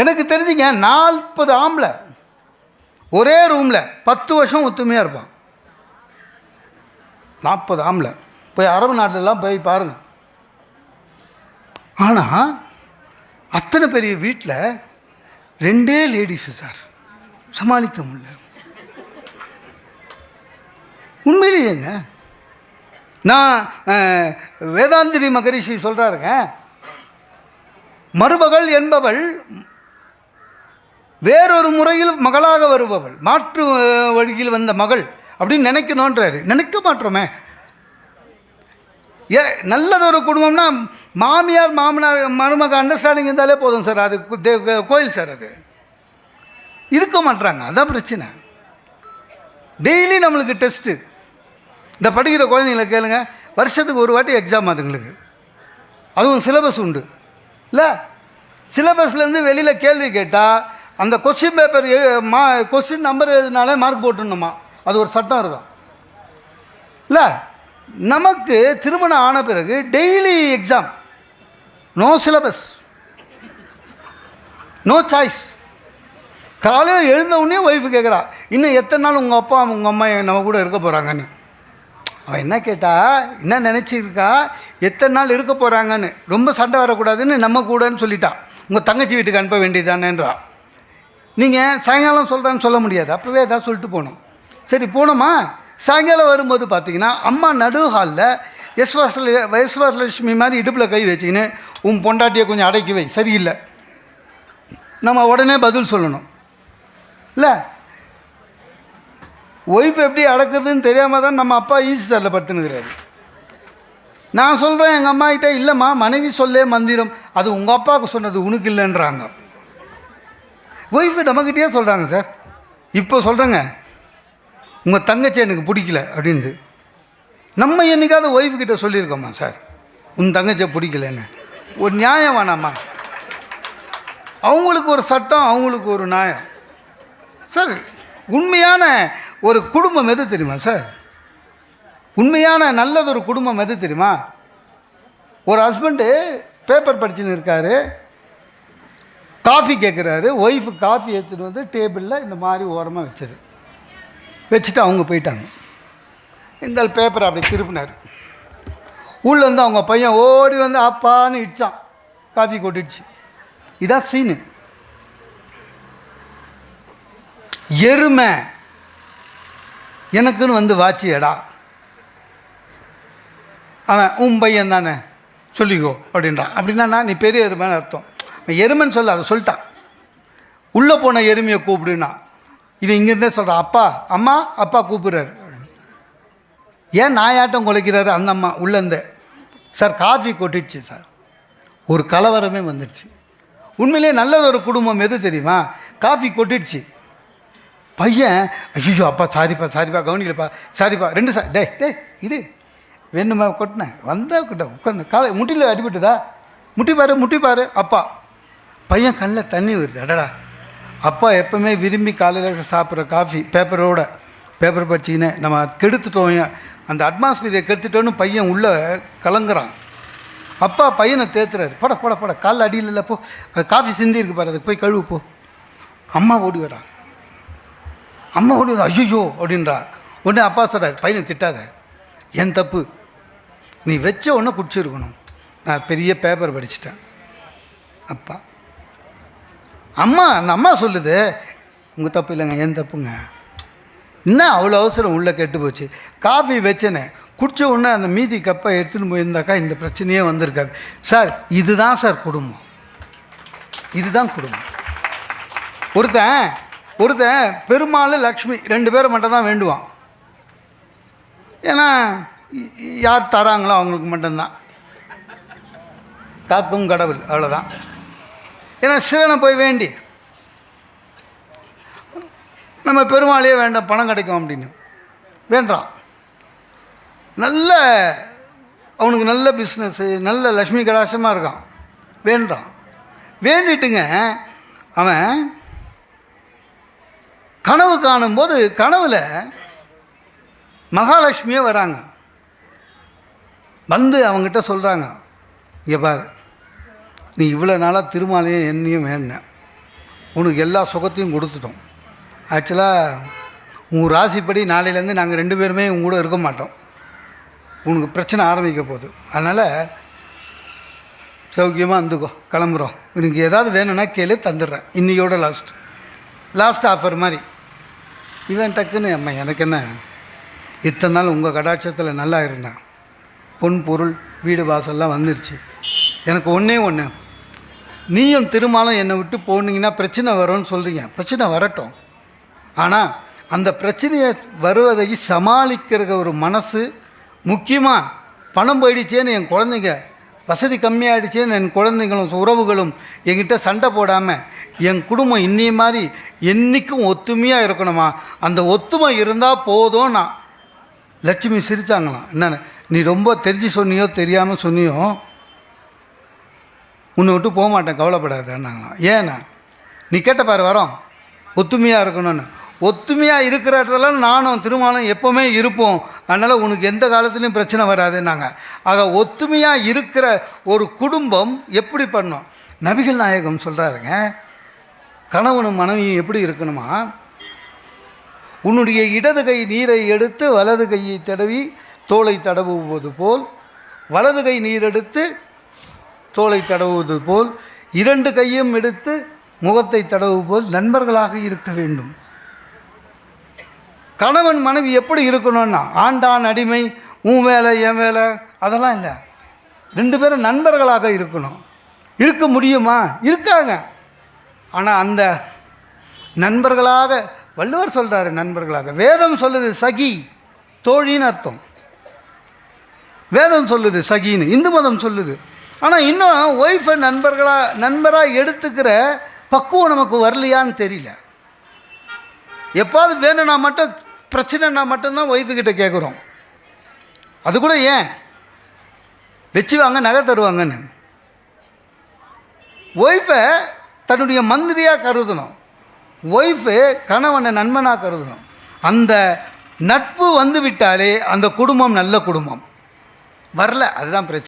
எனக்கு தெரிஞ்சுங்க நாற்பது ஆம்பளை. ஒரே ரூமில் பத்து வருஷம் ஒத்துமையாக இருப்பான். நாற்பது ஆம்பளை. போய் அரபு நாட்டிலலாம் போய் பாருங்கள் ஆனால் அத்தனை பெரிய வீட்டில் ரெண்டே லேடிஸு சார். சமாளிக்க முடியல. உண்மையிலேயேங்க நான் வேதாந்திரி மகரிஷி சொல்கிறாருங்க மருமகள் என்பவள் வேறொரு முறையில் மகளாக வருபவள். மாற்று வழியில் வந்த மகள் அப்படின்னு நினைக்கணுன்றாரு நினைக்க மாட்டோமே. ஏ நல்லதொரு குடும்பம்னா மாமியார் மாமனார் மருமக அண்டர்ஸ்டாண்டிங் இருந்தாலே போதும் சார். அது தே- கோயில் சார் அது. இருக்க மாட்றாங்க. அதான் பிரச்சனை. டெய்லி நம்மளுக்கு டெஸ்ட்டு. இந்த படிக்கிற குழந்தைங்களை கேளுங்க. வருஷத்துக்கு ஒரு வாட்டி எக்ஸாம் அதுங்களுக்கு அதுவும் சிலபஸ் உண்டு. இல்லை? சிலபஸ்லேருந்து வெளியில் கேள்வி கேட்டால் அந்த கொஸ்டின் பேப்பர் மா கொஸ்டின் நம்பர் எழுதினாலே மார்க் போட்டுணுமா அது ஒரு சட்டம் இருக்கும். இல்லை நமக்கு திருமணம் ஆன பிறகு daily exam no syllabus no choice காலையில் எழுந்தவுடனே ஒய்ஃப் ஒய்ஃபு கேட்குறா இன்னும் எத்தனை நாள் உங்கள் அப்பா உங்கள் அம்மா நம்ம கூட இருக்க போகிறாங்கன்னு அவன் என்ன கேட்டா என்ன நினச்சிருக்கா? எத்தனை நாள் இருக்க போகிறாங்கன்னு ரொம்ப சண்டை வரக்கூடாதுன்னு நம்ம கூடன்னு சொல்லிட்டா. உங்கள் தங்கச்சி வீட்டுக்கு அனுப்ப வேண்டியதானேன்றான் நீங்கள் சாயங்காலம் சொல்கிறேன்னு சொல்ல முடியாது. அப்போவே ஏதாவது சொல்லிட்டு போகணும். சரி போனோமா? சாயங்காலம் வரும்போது பார்த்தீங்கன்னா அம்மா நடு ஹாலில் யஸ்வாசல யஸ்வாசலட்சுமி மாதிரி இடுப்பில் கை வச்சுக்கின்னு உன் பொண்டாட்டியை கொஞ்சம் அடக்கி வை. சரியில்லை. நம்ம உடனே பதில் சொல்லணும். இல்லை. ஒய்ஃப் எப்படி அடக்குதுன்னு தெரியாமல் தான் நம்ம அப்பா ஈஸி சாரில் படுத்துனுக்கிறாரு. நான் சொல்கிறேன் எங்கள் அம்மா கிட்டே இல்லைம்மா மனைவி சொல்லே மந்திரம். அது உங்கள் அப்பாவுக்கு சொன்னது உனக்கு இல்லைன்றாங்க. ஒய்ஃபு நம்மக்கிட்டே சொல்கிறாங்க சார் இப்போ சொல்கிறேங்க உங்கள் தங்கச்சி எனக்கு பிடிக்கல அப்படின்னு நம்ம என்னைக்காவது ஒய்ஃபு கிட்டே சொல்லியிருக்கோமா சார் உன் தங்கச்சியை பிடிக்கலன்னு. ஒரு நியாயம் வேணாமா? அவங்களுக்கு ஒரு சட்டம் அவங்களுக்கு ஒரு நியாயம். சார் உண்மையான ஒரு குடும்பம் எது தெரியுமா சார் உண்மையான நல்லதொரு குடும்பம் எது தெரியுமா? ஒரு ஹஸ்பண்டு பேப்பர் படிச்சுன்னு இருக்காரு. காஃபி கேட்குறாரு ஒய்ஃபு காஃபி எடுத்துகிட்டு வந்து டேபிளில் இந்த மாதிரி ஓரமாக வச்சது. வச்சுட்டு அவங்க போயிட்டாங்க. இந்த பேப்பர் அப்படி திருப்பினார். உள்ளேருந்து அவங்க பையன் ஓடி வந்து அப்பான்னு இடித்தான் காஃபி கொட்டிடுச்சு. இதான் சீனு எருமை எனக்குன்னு வந்து வாச்சியடா. அவன் உன் பையன் தானே. சொல்லிக்கோ. அப்படின்றான். அப்படின்னா நான் நீ பெரிய எருமைன்னு அர்த்தம். எருமைன்னு சொல்ல அதை சொல்லிட்டான். உள்ளே போன எருமையை கூப்பிடுனா இவன் இங்கேருந்தே சொல்கிறான் அப்பா அம்மா அப்பா கூப்பிடுறாரு. ஏன் நாயாட்டம் குலைக்கிறாரு? அந்த அம்மா உள்ளேருந்தே சார் காஃபி கொட்டிடுச்சு சார். ஒரு கலவரமே வந்துடுச்சு. உண்மையிலே நல்லது ஒரு குடும்பம் எது தெரியுமா? காஃபி கொட்டிடுச்சு. பையன் ஐயோ அப்பா சாரிப்பா சாரிப்பா கவனிக்கலப்பா சாரிப்பா ரெண்டு சார் டே டே இது வேணுமா கொட்டினேன். வந்தா கிட்ட உட்காந்து காலை முட்டியில் அடிபட்டுதா? முட்டி பாரு முட்டி பாரு அப்பா. பையன் கண்ணில் தண்ணி வருது அடடா. அப்பா எப்பவுமே விரும்பி காலையில் சாப்பிட்ற காஃபி பேப்பரோட பேப்பர் படிச்சிக்கினே நம்ம கெடுத்துட்டோம் அந்த அட்மாஸ்பியரை கெடுத்துட்டோன்னு பையன் உள்ளே கலங்குறான். அப்பா பையனை தேத்துறாரு. பட பட பட காலில் அடியில் இல்லை போ. அது காஃபி சிந்தி இருக்கு பாரு அதுக்கு போய் கழுவு போ. அம்மா ஓடி வரான் அம்மா ஓடி வந்து ஐயோ அப்படின்றா. உடனே அப்பா சொல்கிறார் பையனை திட்டாத. என் தப்பு. நீ வச்ச உடனே குடிச்சிருக்கணும். நான் பெரிய பேப்பர் படிச்சிட்டேன். அப்பா. அம்மா அந்த அம்மா சொல்லுது உங்கள் தப்பு இல்லைங்க என் தப்புங்க. என்ன அவ்வளோ அவசரம் உள்ளே கெட்டு போச்சு. காஃபி வச்சேனே குடிச்ச உடனே அந்த மீதி கப்பை எடுத்துன்னு போயிருந்தாக்கா இந்த பிரச்சனையே வந்திருக்காது. சார் இதுதான் சார் குடும்பம். இதுதான் குடும்பம். ஒருத்தன் ஒருத்தன் பெருமாள் லக்ஷ்மி ரெண்டு பேரை மட்டும் தான் வேண்டுவான். ஏன்னா யார் தராங்களோ அவங்களுக்கு மட்டும்தான். காக்கும் கடவுள் அவ்வளோதான் ஏன்னா சிவனை போய் வேண்டி. நம்ம பெருமாளையே வேண்டாம் பணம் கிடைக்கும் அப்படின்னு. வேண்டான் நல்ல அவனுக்கு நல்ல பிஸ்னஸ்ஸு நல்ல லக்ஷ்மி கடாசமாக இருக்கான். வேண்டான் வேண்டிட்டுங்க அவன் கனவு காணும்போது கனவில் மகாலட்சுமியே வராங்க. வந்து அவங்ககிட்ட சொல்கிறாங்க இங்கே பாரு. நீ இவ்வளோ நாளாக திருமாலையும் என்னையும் வேண்டின உனக்கு எல்லா சுகத்தையும் கொடுத்துட்டோம். ஆக்சுவலாக உன் ராசிப்படி நாளையிலேருந்து நாங்கள் ரெண்டு பேருமே உங்க கூட இருக்க மாட்டோம். உனக்கு பிரச்சனை ஆரம்பிக்க போகுது. அதனால் சௌக்கியமாக இருந்துக்கோ கிளம்புறோம். உனக்கு ஏதாவது வேணும்னா கேளு தந்துடுறேன். இன்னையோட லாஸ்ட் லாஸ்ட் ஆஃபர் மாதிரி. இவன் டக்குன்னு அம்மா எனக்கு என்ன? இத்தனை நாள் உங்கள் கடாட்சத்தில் நல்லா இருந்தேன். பொன் பொருள் வீடு வாசல்லாம் வந்துருச்சு. எனக்கு ஒன்றே ஒன்று நீயும் திருமாலும் என்னை விட்டு போனீங்கன்னா பிரச்சனை வரும்னு சொல்கிறீங்க பிரச்சனை வரட்டும். ஆனால் அந்த பிரச்சனையை வருவதை சமாளிக்கிற ஒரு மனசு முக்கியமாக பணம் போயிடுச்சேன்னு என் குழந்தைங்க வசதி கம்மியாயிடுச்சேன்னு என் குழந்தைங்களும் உறவுகளும் என்கிட்ட சண்டை போடாமல் என் குடும்பம் இன்னி மாதிரி என்றைக்கும் ஒத்துமையாக இருக்கணுமா? அந்த ஒத்துமை இருந்தால் போதும் நான். லட்சுமி சிரித்தாங்களாம் என்னென்ன? நீ ரொம்ப தெரிஞ்சு சொன்னியோ தெரியாமல் சொன்னியோ உன்னை விட்டு போக மாட்டேன் கவலைப்படாதேன்னாங்களாம். ஏன்னா நீ கேட்ட பாரு வரோம். ஒத்துமையாக இருக்கணும்னு. ஒத்துமையாக இருக்கிற இடத்துல நானும் திருமணம் எப்போவுமே இருப்போம். அதனால் உனக்கு எந்த காலத்துலேயும் பிரச்சனை வராதுன்னாங்க. ஆக ஒத்துமையாக இருக்கிற ஒரு குடும்பம் எப்படி பண்ணும் நபிகள் நாயகம் சொல்கிறாருங்க கணவனும் மனைவியும் எப்படி இருக்கணுமா? உன்னுடைய இடது கை நீரை எடுத்து வலது கையை தடவி தோலை தடவுவது போல் வலது கை நீர் எடுத்து தோலை தடவுவது போல் இரண்டு கையும் எடுத்து முகத்தை தடவு போல் நண்பர்களாக இருக்க வேண்டும். கணவன் மனைவி எப்படி இருக்கணும்னா ஆண்டான் அடிமை உன் வேலை என் வேலை அதெல்லாம் இல்லை. ரெண்டு பேரும் நண்பர்களாக இருக்கணும். இருக்க முடியுமா? இருக்காங்க. ஆனால் அந்த நண்பர்களாக வள்ளுவர் சொல்கிறாரு நண்பர்களாக வேதம் சொல்லுது சகி தோழின்னு அர்த்தம். வேதம் சொல்லுது சகின்னு இந்து மதம் சொல்லுது. ஆனால் இன்னும் ஒய்ஃபை நண்பர்களாக நண்பராக எடுத்துக்கிற பக்குவம் நமக்கு வரலையான்னு தெரியல. எப்பாவது வேணும்னா மட்டும் பிரச்சனைனா மட்டும்தான் ஒய்ஃபுக்கிட்ட கேட்குறோம் அது கூட ஏன்? வச்சுவாங்க நகை தருவாங்கன்னு. ஒய்ஃபை தன்னுடைய மந்திரியாக கருதணும். ஒய்ஃபு கணவனை நண்பனாக கருதணும். அந்த நட்பு வந்து விட்டாலே அந்த குடும்பம் நல்ல குடும்பம். வரல அதுதான் பிரச்சனை.